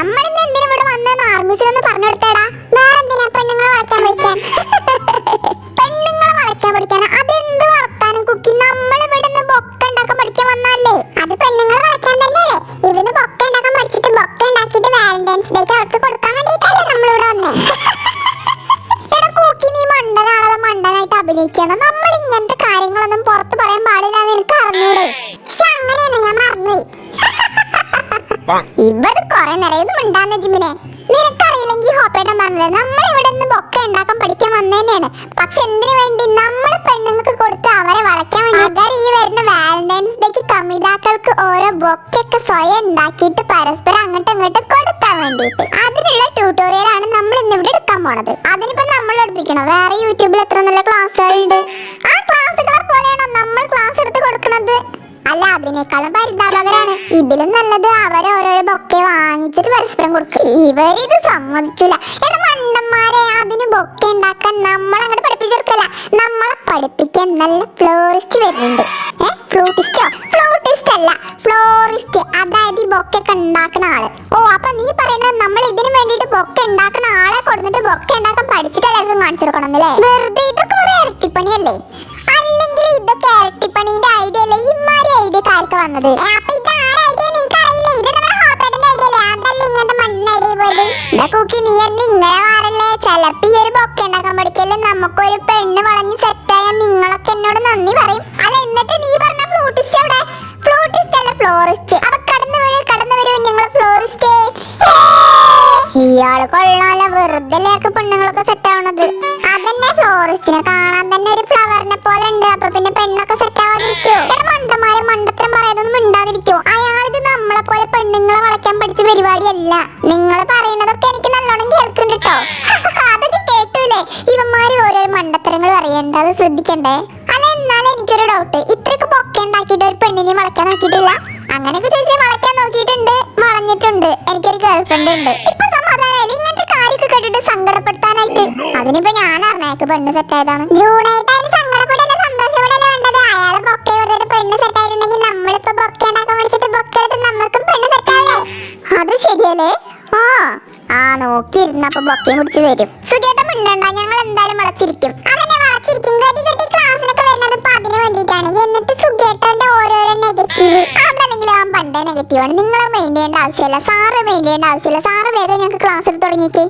നമ്മളിന്ന് എന്തിനാ ഇവിടെ വന്നെന്ന് ആർമിസിലൊന്ന് പറഞ്ഞു കൊടുത്തേടാ. വേറെ എന്തിനാ പെണ്ണുങ്ങളെ വളയ്ക്കാൻ പഠിക്കാൻ പെണ്ണുങ്ങളെ വളയ്ക്കാൻ പഠിക്കാൻ അതെന്ത് വളർത്താനും കുക്കി? നമ്മൾ ഇവിടെ നിന്ന് ബൊക്ക ഉണ്ടാക്കാൻ പഠിക്കാൻ വന്നല്ലേ അത് പെണ്ണുങ്ങളെ വളയ്ക്കാൻ തന്നെയല്ലേ? ഇവിടുന്ന് ബൊക്ക ഉണ്ടാക്കാൻ പഠിച്ചിട്ട് ബൊക്ക ഉണ്ടാക്കിയിട്ട് വാലന്റൈൻസ് ഡേക്ക് അവർക്ക് കൊടുക്കാൻ വേണ്ടിയിട്ടല്ലേ നമ്മളിവിടെ വന്നേ. എടാ കുക്കി നീ മണ്ടനാണോ മണ്ടനായിട്ട് അഭിനയിക്കണം നമ്മൾ ഇങ്ങനത്തെ കാര്യങ്ങളൊന്നും ഇവിടെ കൊറേ നേരം മിണ്ടാന്ന് ജിമിനെ. നിനക്കറിയില്ലെങ്കിൽ ഹോപ്പേട്ടൻ പറഞ്ഞത് നമ്മൾ ഇവിടെ നിന്ന് ഉണ്ടാക്കാൻ പഠിക്കാൻ വന്നതന്നെയാണ് പക്ഷെ എന്തിനു വേണ്ടി നമ്മൾ പെണ്ണുങ്ങൾക്ക് കൊടുത്ത് അവരെ വളയ്ക്കാൻ വേണ്ടി? അതായത് ഈ വരുന്ന വാലന്റൈൻസ് ഡേക്ക് കമിതാക്കൾക്ക് ഓരോ ബൊക്കൊക്കെ സ്വയം ഉണ്ടാക്കിയിട്ട് പരസ്പരം അങ്ങോട്ടും ഇങ്ങോട്ടും കൊടുക്കാൻ വേണ്ടിയിട്ട്. അതിനുള്ള ട്യൂട്ടോറിയലാണ് നമ്മൾ ഇന്ന് ഇവിടെ എടുക്കാൻ പോണത്. അതിനിപ്പോ നമ്മൾ എടുപ്പിക്കണം വേറെ യൂട്യൂബിൽ എത്ര നല്ല ക്ലാസ്സുകളുണ്ട്. ആ ക്ലാസ്സുകളെ പോലെയാണോ നമ്മൾ ക്ലാസ് എടുത്ത് കൊടുക്കുന്നത് അല്ല അതിനേക്കാളും പരിതാപകരാണ്. ഇതിലും നല്ലത് അവരെ ബൊക്കെ വാങ്ങിച്ചിട്ട് പരസ്പരം കൊടുക്കും. ഇവരിത് സമ്മതിക്കില്ല എടാ മണ്ടന്മാരെ അതിന് ബൊക്കെ ഉണ്ടാക്കാൻ നമ്മൾ അങ്ങോട്ട് പഠിപ്പിച്ചെടുക്കല്ല നമ്മളെ പഠിപ്പിക്കാൻ നല്ല ഫ്ലോറിസ്റ്റ് വരുന്നുണ്ട്. ഏ? ഫ്ലൂട്ടിസ്റ്റോ? ഫ്ലൂട്ടിസ്റ്റ് അല്ല ഫ്ലോറിസ്റ്റ് അതായത് ഈ ബൊക്കെ ഉണ്ടാക്കുന്ന ആൾ. ഓ അപ്പൊ നീ പറയുന്നത് നമ്മൾ ഇതിന് വേണ്ടിയിട്ട് ബൊക്കെ ഉണ്ടാക്കുന്ന ആളെ കൊടുത്തിട്ട് ബൊക്കെ ഉണ്ടാക്കാൻ പഠിച്ചിട്ട് എല്ലാവർക്കും കാണിച്ചു കൊടുക്കണം അല്ലേ? വെറുതെ ഇതൊക്കെ ഒരു ഇരട്ടിപ്പണിയല്ലേ? അല്ലെങ്കിൽ ഇതൊക്കെ ഇരട്ടിപ്പണീന്റെ ഐഡിയ അല്ലേ? ഇമാരി ഐഡിയ കാർക്ക് വന്നത്. നീ എന്നെ ഒരു പെണ്ണ് അല്ല എന്നിട്ട് നീ പറഞ്ഞ ഫ്ലൂട്ടിസ്റ്റ് അവിടെ ഫ്ലോറിസ്റ്റ് കടന്നു കടന്നു സെറ്റ് അതന്നെ ഫ്ലോറിസ്റ്റിനെ കാണാൻ തന്നെ ഒരു ഫ്ലവറിനെ പോലെ ഉണ്ട്. അപ്പൊ പിന്നെ പെണ്ണൊക്കെ സെറ്റ് ആവാതിരിക്കോ? മണ്ടന്മാരെ മണ്ടത്തരം പരിപാടിയല്ല നിങ്ങൾ പറയുന്നതൊക്കെ എനിക്ക് നല്ലോണം കേൾക്കുന്നുണ്ട് കേട്ടോ അതൊക്കെ കേട്ടൂലേ? ഇവന്മാര് ഓരോ മണ്ടത്തരങ്ങൾ പറയണ്ട. അത് ശ്രദ്ധിക്കണ്ടേ? അല്ല എന്നാലും എനിക്കൊരു ഡൗട്ട് ഇത്രയൊക്കെ പൊക്കെ ഉണ്ടാക്കിയിട്ട് ഒരു പെണ്ണിനെ വളയ്ക്കാൻ നോക്കിയിട്ടില്ല. അങ്ങനെയൊക്കെ ചേച്ചി വളയ്ക്കാൻ നോക്കിയിട്ടുണ്ട്. വളഞ്ഞിട്ടുണ്ട്. എനിക്കൊരു ഗേൾ ഫ്രണ്ട് ഉണ്ട്. ഇപ്പൊ സമാധാനമായില്ല? ഇങ്ങനത്തെ കാര്യമൊക്കെ കേട്ടിട്ട് സങ്കടപ്പെടുത്താനായിട്ട്. അതിനിപ്പോ ഞാൻ അറിഞ്ഞേക്ക് പെണ്ണ് സെറ്റ് ആയതാണ് ജൂണായിട്ട് ശരിയല്ലേ? ആ. ആ നോക്കിയിരുന്നപ്പോ ബൊക്കെ പിടിച്ച് വരും. സുഖേട്ട മിണ്ടണ്ട ഞങ്ങൾ എന്തായാലും വളച്ചിരിക്കും അതന്നെ വളച്ചിരിക്കും. കടി കെട്ടി ക്ലാസ്സിനൊക്കെ വരുന്നത് ഇപ്പൊ അതിന് വേണ്ടിയിട്ടാണ്. എന്നിട്ട് സുഖേട്ടന്റെ ഓരോരോ നെഗറ്റീവ് അവിടെ അല്ലെങ്കിൽ ആ പണ്ടേ നെഗറ്റീവ് ആണ്. നിങ്ങൾ മെയിൻ ചെയ്യേണ്ട ആവശ്യമില്ല. സാറ് മെയിൻ ചെയ്യേണ്ട ആവശ്യമില്ല. സാറ് വേഗം ഞങ്ങൾക്ക് ക്ലാസ് എടുത്ത് തുടങ്ങിക്കേ.